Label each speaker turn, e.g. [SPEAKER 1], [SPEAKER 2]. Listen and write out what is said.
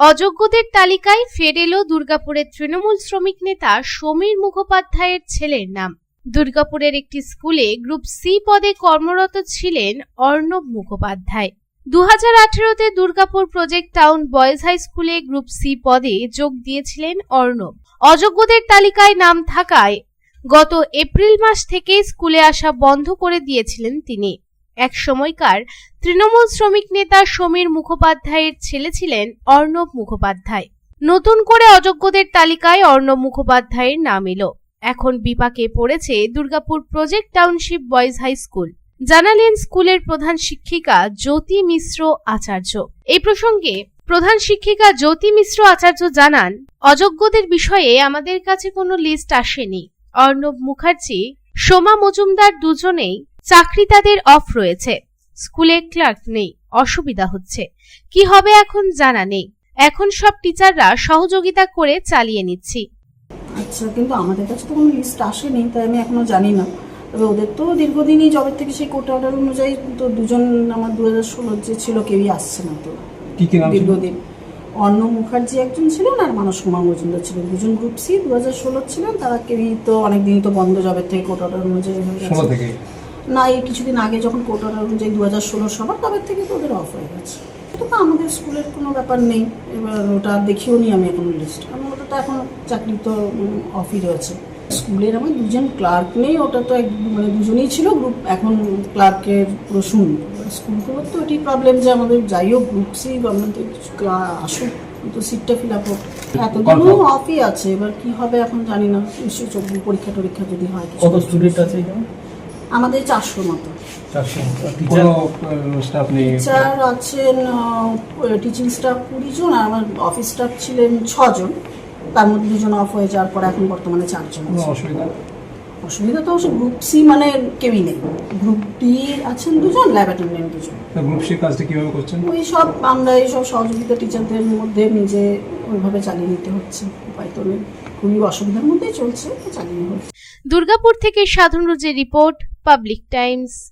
[SPEAKER 1] অযোগ্যদের তালিকায় ফের এলো দুর্গাপুরের তৃণমূল শ্রমিক নেতা সমীর মুখোপাধ্যায়ের ছেলের নাম। দুর্গাপুরের একটি স্কুলে গ্রুপ সি পদে কর্মরত ছিলেন অর্ণব মুখোপাধ্যায়। দু হাজার আঠেরোতে Durgapur project town boys high স্কুলে গ্রুপ সি পদে যোগ দিয়েছিলেন অর্ণব। অযোগ্যদের তালিকায় নাম থাকায় গত এপ্রিল মাস থেকে স্কুলে আসা বন্ধ করে দিয়েছিলেন তিনি। এক সময়কার তৃণমূল শ্রমিক নেতা সমীর মুখোপাধ্যায়ের ছেলে ছিলেন অর্ণব মুখোপাধ্যায়। নতুন করে অযোগ্যদের তালিকায় অর্ণব মুখোপাধ্যায়ের নাম এলো। এখন বিপাকে পড়েছে Durgapur project township boys high school. জানালেন স্কুলের প্রধান শিক্ষিকা জ্যোতি মিশ্র আচার্য। এই প্রসঙ্গে প্রধান শিক্ষিকা জ্যোতি মিশ্র আচার্য জানান, অযোগ্যদের বিষয়ে আমাদের কাছে কোনো লিস্ট আসেনি। অর্ণব মুখার্জি, সোমা মজুমদার দুজনেই চাকরি তাদের অফ রয়েছে। স্কুলে ক্লার্ক নেই অসুবিধা হচ্ছে। কি হবে এখন জানা নেই। এখন সব টিচাররা সহযোগিতা করে চালিয়ে নিচ্ছি।
[SPEAKER 2] আচ্ছা কিন্তু আমাদের কাছে তো কোনো লিস্ট আসেনি তাই আমি এখনও জানি না। তবে ওদের তো দীর্ঘদিনই জবের থেকে সেই কোটা অর্ডার অনুযায়ী তো দুজন আমার দু হাজার ষোলোর যে ছিল কেউই আসছে না তো।
[SPEAKER 3] কি কি নাম ছিল?
[SPEAKER 2] দীর্ঘদিন। অর্ণ মুখার্জি একজন ছিলেন আর মানস কুমার মজুমদার ছিলেন। দুজন গ্রুপ সি দু হাজার ষোলোর ছিলেন তারা কেউই তো অনেকদিনই তো বন্ধ জবের থেকে কোটা অর্ডার অনুযায়ী হয়ে গেছে। না এই কিছুদিন আগে যখন কোটা অর্ডার অনুযায়ী দু হাজার ষোলো সবার তবে থেকে তো ওদের অফ হয়ে গেছে। তো আমাদের স্কুলের কোনো ব্যাপার নেই। এবার ওটা দেখিও নি আমি এখন লিস্ট কারণ ওটা তো এখন চাকরি তো অফই রয়েছে। স্কুলের আমার দুজন ক্লার্ক নেই ওটা তো মানে দুজনেই ছিল গ্রুপ এখন ক্লার্কের পুরো শুন। স্কুলগুলোর তো এটাই প্রবলেম যে আমাদের যাই হোক গ্রুপ সি আমাদের আসুক তো সিটটা ফিল আপ হোক। এতদিনও অফই আছে এবার কি হবে এখন জানি না। নিশ্চয়ই পরীক্ষা টরীক্ষা যদি হয়
[SPEAKER 4] কত স্টুডেন্ট আছে এখানে?
[SPEAKER 2] আমাদের চারশোর মতো।
[SPEAKER 4] চারশো
[SPEAKER 3] কোনো স্টাফ
[SPEAKER 2] টিচার আছেন টিচিং স্টাফ কুড়ি জন আর আমার অফিস স্টাফ ছিলেন ছজন। তার মধ্যে দুজন অফ হয়ে যাওয়ার পর এখন বর্তমানে চারজন
[SPEAKER 3] অসুবিধা?
[SPEAKER 2] অসুবিধা তো অবশ্য গ্রুপ সি মানে কেউই নেই। গ্রুপ ডি আছেন দুজন ল্যাব অ্যাটেন্ডেন্ট দুজন।
[SPEAKER 3] গ্রুপ সি কাজটা কীভাবে করছেন?
[SPEAKER 2] ওই সব আমরা এই সব সহযোগিতা টিচারদের মধ্যে নিজে ওইভাবে চালিয়ে নিতে হচ্ছে। উপায় তো নেই। খুবই অসুবিধার মধ্যেই চলছে চালিয়ে হচ্ছে।
[SPEAKER 1] দুর্গাপুর থেকে সাধন রোজের রিপোর্ট public times